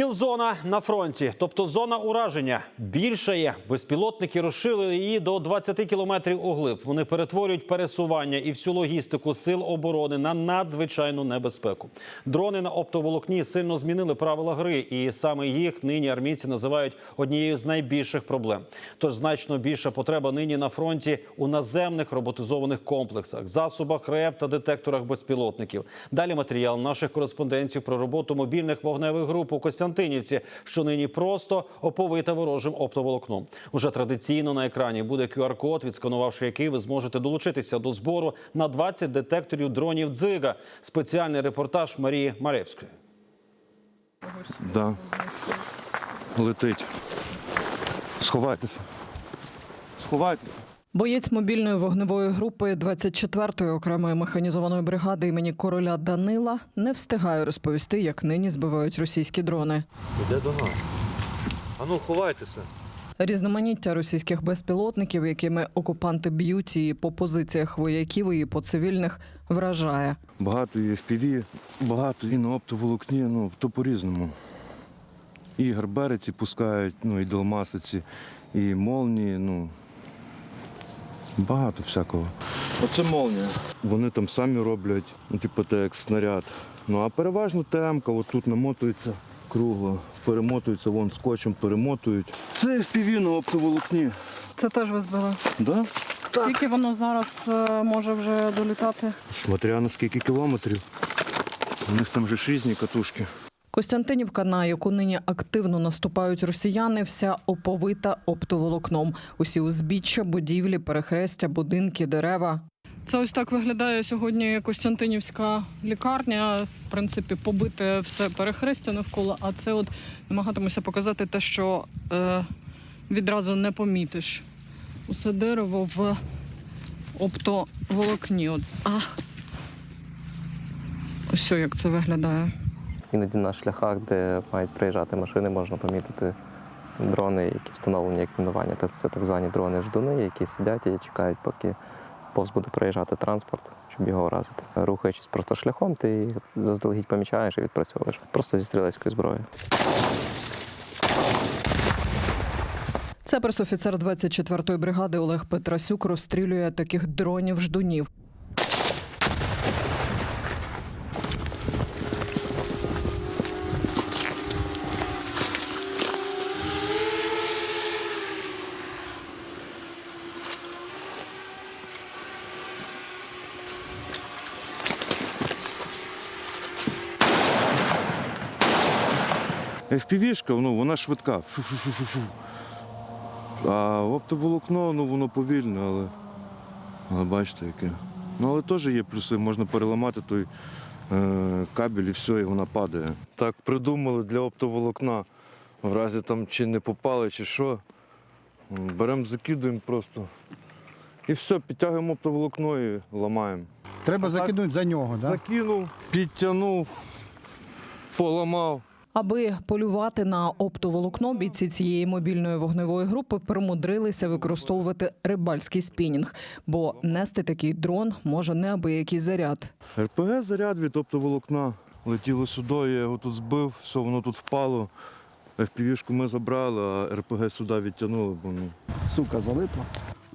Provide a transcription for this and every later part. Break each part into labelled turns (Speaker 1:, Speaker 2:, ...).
Speaker 1: Кілзона на фронті, тобто зона ураження, більшає. Безпілотники розширили її до 20 кілометрів углиб. Вони перетворюють пересування і всю логістику сил оборони на надзвичайну небезпеку. Дрони на оптоволокні сильно змінили правила гри, і саме їх нині армійці називають однією з найбільших проблем. Тож значно більша потреба нині на фронті у наземних роботизованих комплексах, засобах РЕП та детекторах безпілотників. Далі матеріал наших кореспондентів про роботу мобільних вогневих груп у Костянтинівці, що нині просто оповита ворожим оптоволокном. Уже традиційно на екрані буде QR-код, відсканувавши який ви зможете долучитися до збору на 20 детекторів дронів дзига. Спеціальний репортаж Марії Маревської.
Speaker 2: Да. Летить. Сховайтеся. Сховайтеся.
Speaker 3: Боєць мобільної вогневої групи 24-ї окремої механізованої бригади імені короля Данила не встигає розповісти, як нині збивають російські дрони.
Speaker 4: Іде до нас. Ану, ховайтеся.
Speaker 3: Різноманіття російських безпілотників, якими окупанти б'ють і по позиціях вояків, і по цивільних, вражає.
Speaker 2: Багато і FPV, багато і на оптоволокні, ну, то по-різному. І гарбериці пускають, ну, і долмасиці, і молнії, ну. Багато всякого. Оце молнія. Вони там самі роблять, ну, типу, те, як снаряд. Ну, а переважно ТМК, от тут намотується кругло, перемотується, вон скотчем перемотують. Це FPV на оптоволокні.
Speaker 3: Це теж ви збили.
Speaker 2: Да?
Speaker 3: Скільки воно зараз е, може вже долітати?
Speaker 2: Смотря на скільки кілометрів. У них там же різні катушки.
Speaker 3: Костянтинівка, на яку нині активно наступають росіяни, вся оповита оптоволокном. Усі узбіччя, будівлі, перехрестя, будинки, дерева. Це ось так виглядає сьогодні Костянтинівська лікарня. В принципі, побите все перехрестя навколо. А це от намагатимуся показати те, що е, відразу не помітиш. Усе дерево в оптоволокні. От. А. Ось як це виглядає.
Speaker 5: Іноді на шляхах, де мають приїжджати машини, можна помітити дрони, які встановлені як мінування. Це так звані дрони-ждуни, які сидять і чекають, поки повз буде проїжджати транспорт, щоб його вразити. Рухаючись просто шляхом, ти їх заздалегідь помічаєш і відпрацьовуєш. Просто зі стрілецькою зброєю.
Speaker 3: Це пресофіцер 24-ї бригади Олег Петрасюк розстрілює таких дронів-ждунів.
Speaker 2: FPV-шка, ну, вона швидка. Фу-фу-фу-фу-фу. А оптоволокно, ну воно повільне, але, але бачите, яке. Ну, але теж є плюси, можна переламати той е, кабель і все, і вона падає. Так придумали для оптоволокна. В разі там чи не попали, чи що. Беремо, закидуємо просто. І все, підтягуємо оптоволокно і ламаємо.
Speaker 6: Треба закинути за нього, так? Да?
Speaker 2: Закинув, підтягнув, поламав.
Speaker 3: Аби полювати на оптоволокно, бійці цієї мобільної вогневої групи примудрилися використовувати рибальський спінінг, бо нести такий дрон може неабиякий заряд.
Speaker 2: РПГ заряд від оптоволокна. Летіло сюди, я його тут збив, все, воно тут впало. FPV-шку ми забрали, а РПГ сюди відтягнули, бо ну.
Speaker 6: Сука, залипла.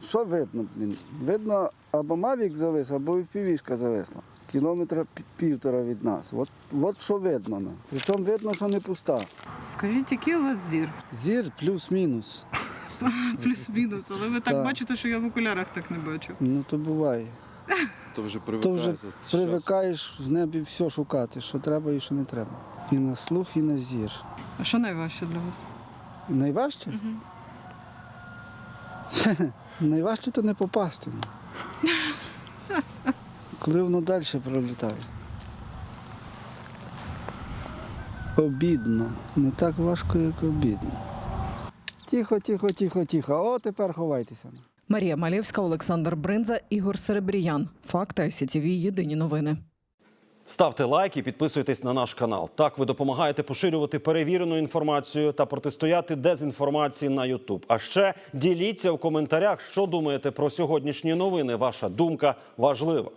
Speaker 7: Що видно, блін? Видно, або Мавік завис, або півішка зависла. Кілометра півтора від нас. От, от що видно. Причому видно, що не пуста.
Speaker 3: Скажіть, який у вас зір?
Speaker 7: Зір плюс-мінус.
Speaker 3: Плюс-мінус, але ви
Speaker 7: Так.
Speaker 3: бачите, що я в окулярах так не бачу.
Speaker 7: Ну то буває.
Speaker 2: То вже
Speaker 7: То вже привикаєш в небі все шукати, що треба і що не треба. І на слух, і на зір.
Speaker 3: А що найважче для вас?
Speaker 7: Найважче? Найважче то не попасти. Коли воно далі пролітає. Обідно. Не так важко, як обідно. Тихо, тихо, тихо, тихо. О, тепер ховайтеся.
Speaker 3: Марія Малєвська, Олександр Бринза, Ігор Серебріян. Факти ICTV. Єдині новини.
Speaker 1: Ставте лайк і підписуйтесь на наш канал. Так ви допомагаєте поширювати перевірену інформацію та протистояти дезінформації на YouTube. А ще діліться у коментарях, що думаєте про сьогоднішні новини. Ваша думка важлива.